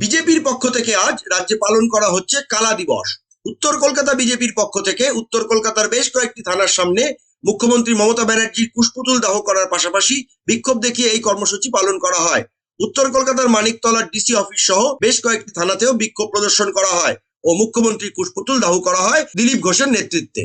বিজেপির পক্ষ থেকে আজ রাজ্যে পালন করা হচ্ছে কালা দিবস। উত্তর কলকাতা বিজেপির পক্ষ থেকে উত্তর কলকাতার বেশ কয়েকটি থানার সামনে মুখ্যমন্ত্রী মমতা ব্যানার্জির কুশপুতুল দাহ করার পাশাপাশি বিক্ষোভ দেখিয়ে এই কর্মসূচি পালন করা হয়। উত্তর কলকাতার মানিকতলার ডিসি অফিস সহ বেশ কয়েকটি থানাতেও বিক্ষোভ প্রদর্শন করা হয় ও মুখ্যমন্ত্রী কুশপুতুল দাহ করা হয় দিলীপ ঘোষের নেতৃত্বে।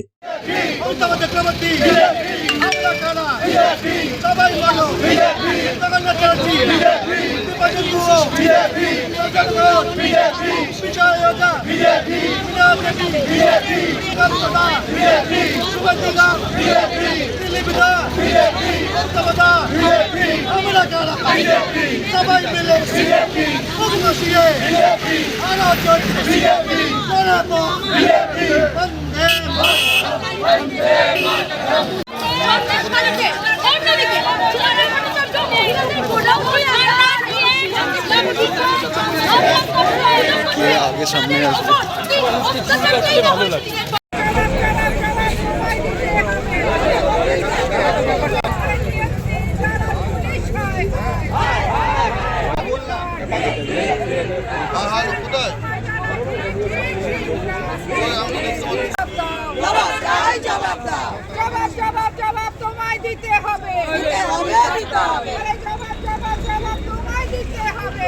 Yeah, yeah. আগে সামনে ভালো লাগে জবাব তোমায় দিতে হবে দিতে হবে দিতে হবে জবাব জবাব জবাব তোমায় দিতে হবে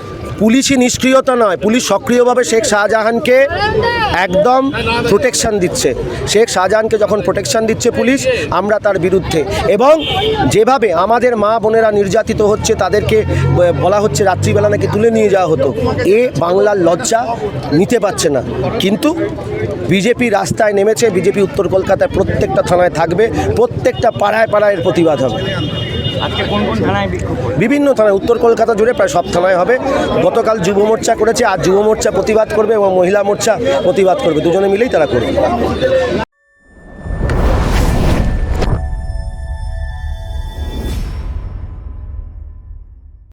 পুলিশি নিষ্ক্রিয়তা নয়, পুলিশ সক্রিয়ভাবে শেখ শাহজাহানকে একদম প্রোটেকশান দিচ্ছে। শেখ শাহজাহানকে যখন প্রোটেকশান দিচ্ছে পুলিশ, আমরা তার বিরুদ্ধে। এবং যেভাবে আমাদের মা বোনেরা নির্যাতিত হচ্ছে, তাদেরকে বলা হচ্ছে রাত্রিবেলা নাকি তুলে নিয়ে যাওয়া হতো। এ বাংলার লজ্জা নিতে পারছে না। কিন্তু বিজেপি রাস্তায় নেমেছে, বিজেপি উত্তর কলকাতায় প্রত্যেকটা থানায় থাকবে, প্রত্যেকটা পাড়ায় পাড়ায় এর প্রতিবাদ হবে। বিভিন্ন থানায়, উত্তর কলকাতা জুড়ে প্রায় সব থানায় হবে। গতকাল যুব মোর্চা করেছে, আর যুব মোর্চা প্রতিবাদ করবে এবং মহিলা মোর্চা প্রতিবাদ করবে। দুজনে মিলেই তারা করবে।